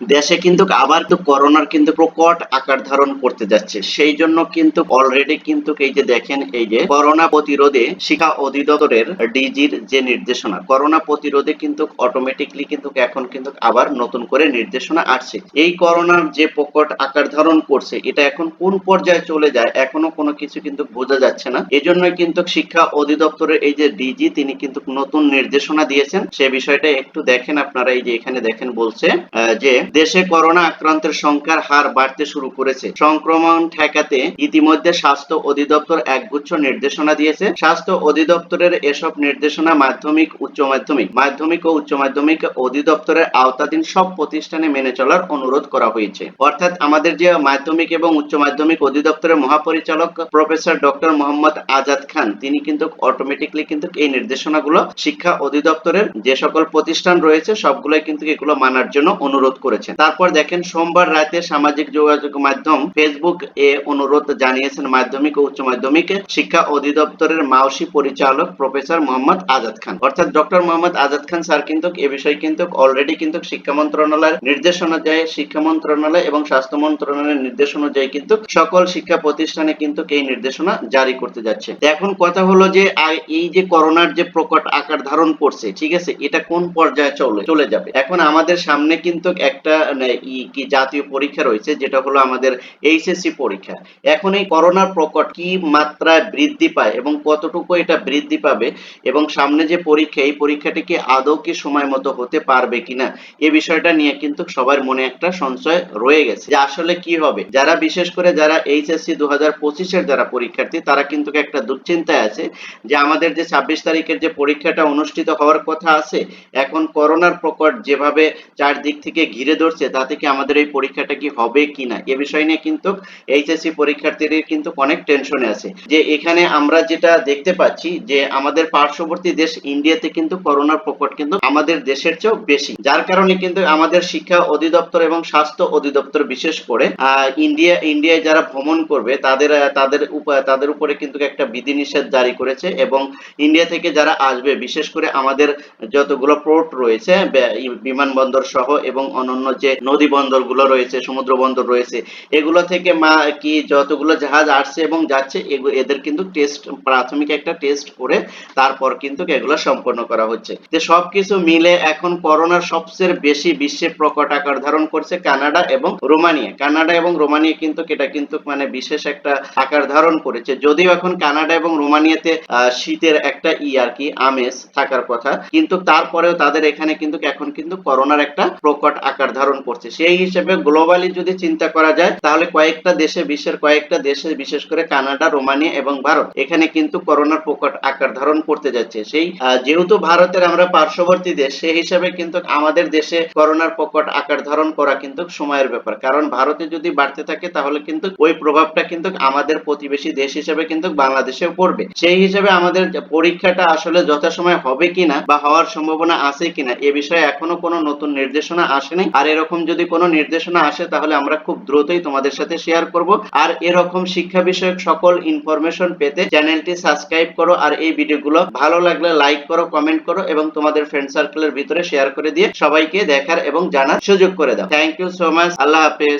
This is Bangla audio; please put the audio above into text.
দেশে কিন্তু আবার তো করোনার কিন্তু প্রকট আকার ধারণ করতে যাচ্ছে। সেই জন্য কিন্তু অলরেডি কিন্তু এই যে দেখেন, এই যে করোনা প্রতিরোধে শিক্ষা অধিদপ্তরের ডিজির যে নির্দেশনা, করোনা প্রতিরোধে কিন্তু অটোমেটিকলি কিন্তু এখন কিন্তু আবার নতুন করে নির্দেশনা আসছে। এই করোনার যে প্রকট আকার ধারণ করছে, এটা এখন কোন পর্যায়ে চলে যায় এখনও কোনো কিছু কিন্তু বোঝা যাচ্ছে না। এই এজন্য কিন্তু শিক্ষা অধিদপ্তরের এই যে ডিজি, তিনি কিন্তু নতুন নির্দেশনা দিয়েছেন। সে বিষয়টা একটু দেখেন আপনারা, এই যে এখানে দেখেন বলছে যে দেশে করোনা আক্রান্তের সংখ্যার হার বাড়তে শুরু করেছে। সংক্রমণ ঠেকাতে ইতিমধ্যে স্বাস্থ্য অধিদপ্তর একগুচ্ছ নির্দেশনা দিয়েছে। স্বাস্থ্য অধিদপ্তরের এসব নির্দেশনা মাধ্যমিক, উচ্চ মাধ্যমিক মাধ্যমিক ও উচ্চ মাধ্যমিক অধিদপ্তরের আওতাধীন সব প্রতিষ্ঠানে মেনে চলার অনুরোধ করা হয়েছে। অর্থাৎ আমাদের যে মাধ্যমিক এবং উচ্চ মাধ্যমিক অধিদপ্তরের মহাপরিচালক প্রফেসর ডক্টর মোহাম্মদ আজাদ খান, তিনি কিন্তু অটোমেটিকলি কিন্তু এই নির্দেশনাগুলো শিক্ষা অধিদপ্তরের যে সকল প্রতিষ্ঠান রয়েছে, সবগুলোই কিন্তু এগুলো মানার জন্য অনুরোধ করেছেন তারপর দেখেন, সোমবার রাতে সামাজিক যোগাযোগ মাধ্যম ফেসবুক এ অনুরোধ জানিয়েছেন মাধ্যমিক ও উচ্চ মাধ্যমিক শিক্ষা অধিদপ্তরের মাওসি পরিচালক প্রফেসর মোহাম্মদ আজাদ খান। অর্থাৎ ডক্টর মোহাম্মদ আজাদ খান স্যার কিন্তু এ বিষয়ে কিন্তু অলরেডি কিন্তু শিক্ষা মন্ত্রণালয়ের নির্দেশ অনুযায়ী, শিক্ষা মন্ত্রণালয় এবং স্বাস্থ্য মন্ত্রণালয়ের নির্দেশ অনুযায়ী কিন্তু সকল শিক্ষা প্রতিষ্ঠানে কিন্তু এই নির্দেশনা জারি করতে যাচ্ছে। এখন কথা হলো যে এই যে করোনার যে প্রকট আকার ধারণ করছে, ঠিক আছে, এটা কোন পর্যায়ে চলে চলে যাবে? এখন আমাদের সামনে কিন্তু একটা মানে, কি জাতীয় পরীক্ষা রয়েছে যেটা হলো আমাদের এইচএসসি পরীক্ষা। এখন এই করোনার প্রকট কি মাত্রায় বৃদ্ধি পায় এবং কতটুকু এটা বৃদ্ধি পাবে এবং সামনে যে পরীক্ষা এই পরীক্ষাটি কি আদৌ কি সময় মতো হতে পারবে কিনা এই বিষয়টা নিয়ে কিন্তু সবার মনে একটা সংশয় রয়ে গেছে। যে আসলে কি হবে? যারা বিশেষ করে যারা এইচএসসি দু হাজার পঁচিশের যারা পরীক্ষার্থী তারা কিন্তু একটা দুশ্চিন্তায় আছে যে আমাদের যে ছাব্বিশ তারিখের যে পরীক্ষাটা অনুষ্ঠিত হওয়ার কথা আছে এখন করোনার প্রকট যেভাবে চারদিক থেকে ঘিরে ধরছে, তাতে কি আমাদের এই পরীক্ষাটা কি হবে কিনা এ বিষয় নিয়ে কিন্তু এইচএসসি পরীক্ষার্থীদের কিন্তু অনেক টেনশনে আছে। যে এখানে আমরা যেটা দেখতে পাচ্ছি যে আমাদের পার্শ্ববর্তী দেশ ইন্ডিয়াতে কিন্তু করোনার প্রকট কিন্তু আমাদের দেশের চেয়েও বেশি। যার কারণে কিন্তু আমাদের শিক্ষা অধিদপ্তর এবং স্বাস্থ্য অধিদপ্তর বিশেষ করে ইন্ডিয়া, ইন্ডিয়ায় যারা ভ্রমণ করবে, তাদের তাদের উপ- তাদের উপরে কিন্তু একটা বিধিনিষেধ জারি করেছে এবং ইন্ডিয়া থেকে যারা আসবে, বিশেষ করে আমাদের যতগুলো পোর্ট রয়েছে বিমানবন্দর সহ এবং অন্যান্য যে নদী বন্দরগুলো রয়েছে, সমুদ্র বন্দর রয়েছে, এগুলো থেকে মা কি যতগুলো জাহাজ আসছে এবং যাচ্ছে এদের কিন্তু টেস্ট প্রাথমিক একটা টেস্ট করে তারপর কিন্তু এগুলো সম্পন্ন করা হচ্ছে। যে সবকিছু মিলে এখন করোনার সবচেয়ে বেশি বিশ্বে প্রকট আকার ধারণ করছে কানাডা এবং রোমানিয়া। কানাডা এবং রোমানিয়া কিন্তু, এটা কিন্তু মানে বিশেষ একটা আকার ধারণ করেছে। যদিও এখন কানাডা এবং রোমানিয়াতে শীতের একটা ই আর কি, আমেজ থাকার কথা, কিন্তু তারপরেও তাদের এখানে কিন্তু, এখন কিন্তু করোনার একটা প্রকট আকার ধারণ করছে। সেই হিসেবে গ্লোবালি যদি চিন্তা করা যায়, তাহলে কয়েকটা দেশে, বিশ্বের কয়েকটা দেশে, বিশেষ করে কানাডা, রোমানিয়া এবং ভারত, এখানে কিন্তু করোনার প্রকট আকার ধারণ করতে যাচ্ছে। সেই যেহেতু ভারতের আমরা পার্শ্ববর্তী দেশ, সেই হিসাবে কিন্তু আমাদের দেশে করোনার প্রকট আকার ধারণ করা কিন্তু সময়ের ব্যাপার। কারণ ভারতে যদি বাড়তে থাকে, তাহলে কিন্তু ওই প্রভাবটা কিন্তু আমাদের প্রতিবেশী দেশ হিসেবে কিন্তু বাংলাদেশেও পড়বে। সেই হিসেবে আমাদের পরীক্ষাটা আসলে যথাসময় হবে কিনা বা হওয়ার সম্ভাবনা আছে কিনা, এ বিষয়ে এখনও কোনো নতুন নির্দেশনা আসেনি। আর এরকম যদি কোনো নির্দেশনা আসে, তাহলে আমরা খুব দ্রুতই তোমাদের সাথে শেয়ার করব। আর এরকম শিক্ষা বিষয়ক সকল ইনফরমেশন পেতে চ্যানেলটি সাবস্ক্রাইব করো আর এই ভিডিওগুলো ভালো লাগলে লাইক করো কমেন্ট করো এবং তোমাদের ফ্রেন্ড সার্কেলের ভিতরে শেয়ার করে দিয়ে সবাইকে দেখার এবং জানার সুযোগ করে দাও। থ্যাংক ইউ সো মাচ আল্লাহ হাফেজ।